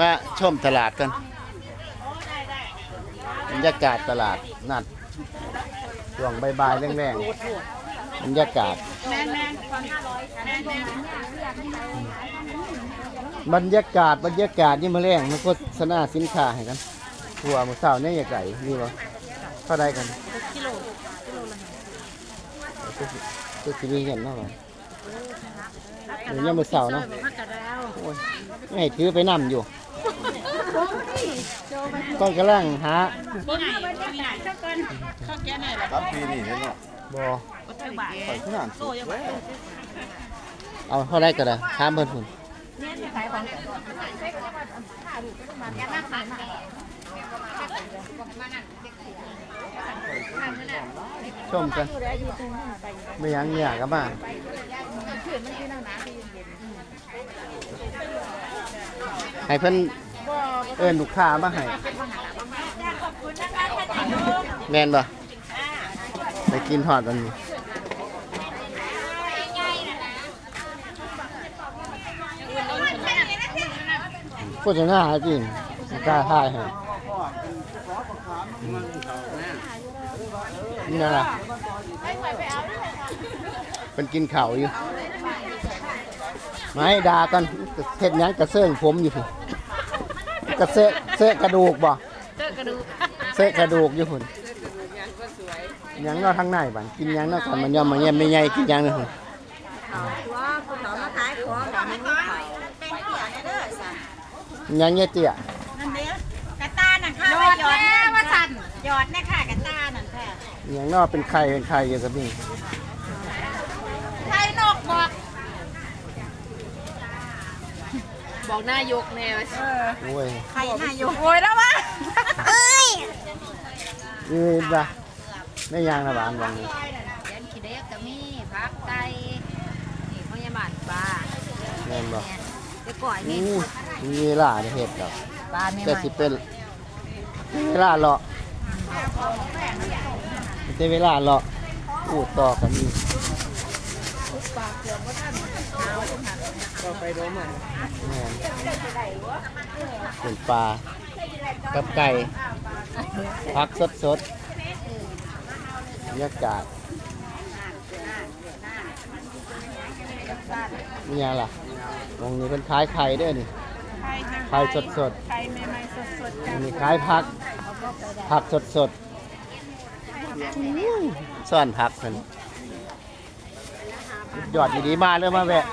มาชมตลาดกันบรรยากาศตลาดนัดช่วงบ่ายๆแรงๆบรรยากาศ บรรยากาศบรรยากาศนี่มาแรงมันโฆษณาสินค้าให้กันทัวมือเสาวเนี่ยใหญ่ไก่นี่บ่เท่าใดกันกิโลกิโลละก็สิมีเห็นเนาะเดี๋ยวยังมือเสาเนาะโอ้ยไม่ถือไปนำอยู่ ก็กำลังหารับปีนี่เนาะบ่ใส่ขนาดสุดเอาเท่าใดก็ได้ถามเพิ่นพุ่นชมกันไม่ยังเนี่ยกับมาให้เพิ่น เอิ้นลูกค้ามาให้แม่นบ่ไปกินทอดอันนี้โฆษณาจริงกล้าถ่ายให้นี่นะล่ะเป็นกินเข้าอยู่ ไม่ด่ากันเฮ็ดยังกระเซิงผมอยู่ กระเซะเซะกระดูกบ่เซะกระดูกเซะกระดูกอยู่พุ่นหยังเนาะทางในบัดกินหยังเนาะกันมันยอมมาเยี่ยมไม่ใหญ่กินหยังเนาะพุ่นว่าคุณหมอมาขายของแบบนี้เป็นเสียเด้อสั่นหยังเนี่ยเตี้ยนั่นเด้อกระตานั่นค่ะหยอดแน่ว่าสั่นหยอดแน่ค่ะกระตานั่นค่ะหยังเนาะเป็นไข่เป็นไข่อยู่กับนี่ไทยนกบอก บอกนายกแนวโอ้ยไข่นายกโวยแล้ววะเอ้ยนี่จ้ะไม่ยางนะบ้านวังนี้เลี้ยงขี้เด็กก็มีพักไก่นี่พยาบาลปลาแม่นบ่ไปก่อยนี่อู้มีเวลาในเห็ดดอกปลาไม่แต่ไหวสิเป็นเวลาเลาะแต่เวลาเลาะอู้ต่อกันอีก แม่นเป็นปลา กับไก่ พักสดสดๆบรรยากาศนี่ยังล่ะวงนี้เป็นขายไข่เด้วยนี่ไข่สดสดไข่ใหม่ๆสดสดมีขายผัก ผักสดสดซ่อนผักเพิ่นยอดดีๆมาเลยมาแวะ